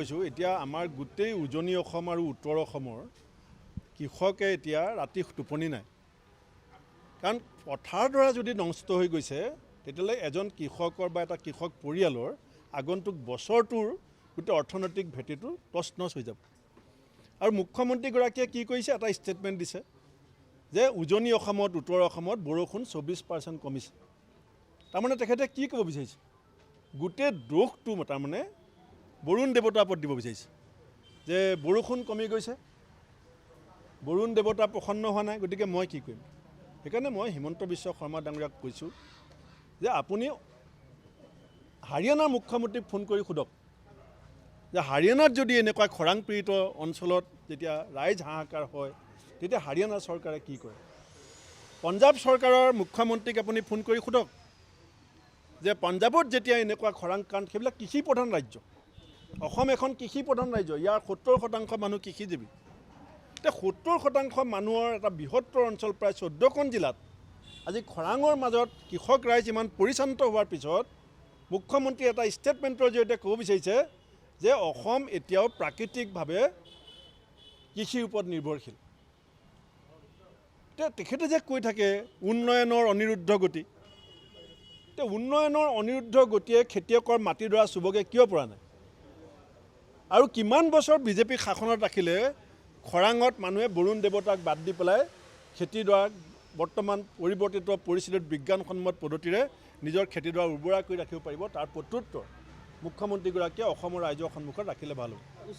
কৈছোঁ এতিয়া আমাৰ গোটেই উজনি অসম আৰু উত্তৰ অসমৰ কৃষকে এতিয়া ৰাতি টোপনি নাই। কাৰণ পথাৰডৰা যদি নষ্ট হৈ গৈছে তেতিয়াহ'লে এজন কৃষকৰ বা এটা কৃষক পৰিয়ালৰ আগন্তুক বছৰটোৰ গোটেই অৰ্থনৈতিক ভেটিটো তছ নছ হৈ যাব। আৰু মুখ্যমন্ত্ৰীগৰাকীয়ে কি কৰিছে এটা ষ্টেটমেণ্ট দিছে যে উজনি অসমত উত্তৰ অসমত বৰষুণ চৌবিছ পাৰ্চেণ্ট কমিছে। তাৰমানে তেখেতে কি ক'ব বিচাৰিছে? গোটেই দোষটো তাৰমানে বৰুণ দেৱতাৰ ওপৰত দিব বিচাৰিছে। যে বৰষুণ কমি গৈছে বৰুণ দেৱতা প্ৰসন্ন হোৱা নাই গতিকে মই কি কৰিম? সেইকাৰণে মই হিমন্ত বিশ্ব শৰ্মা ডাঙৰীয়াক কৈছোঁ যে আপুনি হাৰিয়ানাৰ মুখ্যমন্ত্ৰীক ফোন কৰি সোধক। যে হাৰিয়ানাত যদি এনেকুৱা খৰাং পীড়িত অঞ্চলত যেতিয়া ৰাইজ হাহাকাৰ হয় তেতিয়া হাৰিয়ানা চৰকাৰে কি কৰে? পঞ্জাৱ চৰকাৰৰ মুখ্যমন্ত্ৰীক আপুনি ফোন কৰি সোধক যে পঞ্জাৱত যেতিয়া এনেকুৱা খৰাং কাৰণ সেইবিলাক কৃষি প্ৰধান ৰাজ্য। অসম এখন কৃষি প্ৰধান ৰাজ্য ইয়াৰ সত্তৰ শতাংশ মানুহ কৃষিজীৱী। এতিয়া সত্তৰ শতাংশ মানুহৰ এটা বৃহত্তৰ অঞ্চল প্ৰায় চৈধ্যখন জিলাত। আজি খৰাঙৰ মাজত কৃষক ৰাইজ ইমান পৰিচান্ত হোৱাৰ পিছত মুখ্যমন্ত্ৰীয়ে এটা ষ্টেটমেণ্টৰ জৰিয়তে ক'ব বিচাৰিছে যে অসম এতিয়াও প্ৰাকৃতিকভাৱে কৃষিৰ ওপৰত নিৰ্ভৰশীল। এতিয়া তেখেতে যে কৈ থাকে উন্নয়নৰ অনিৰুদ্ধ গতি। এতিয়া উন্নয়নৰ অনিৰুদ্ধ গতিয়ে খেতিয়কৰ মাটিডৰা চুবগে কিয় পৰা নাই? আৰু কিমান বছৰ বিজেপি শাসনত ৰাখিলে খৰাঙত মানুহে বৰুণ দেৱতাক বাদ দি পেলাই খেতিডৰাক বৰ্তমান পৰিৱৰ্তিত পৰিস্থিতিত বিজ্ঞানসন্মত পদ্ধতিৰে নিজৰ খেতিডৰা উৰ্বৰা কৰি ৰাখিব পাৰিব তাৰ প্ৰত্যুত্তৰ মুখ্যমন্ত্ৰীগৰাকীয়ে অসমৰ ৰাইজৰ সন্মুখত ৰাখিলে ভাল হ'ব।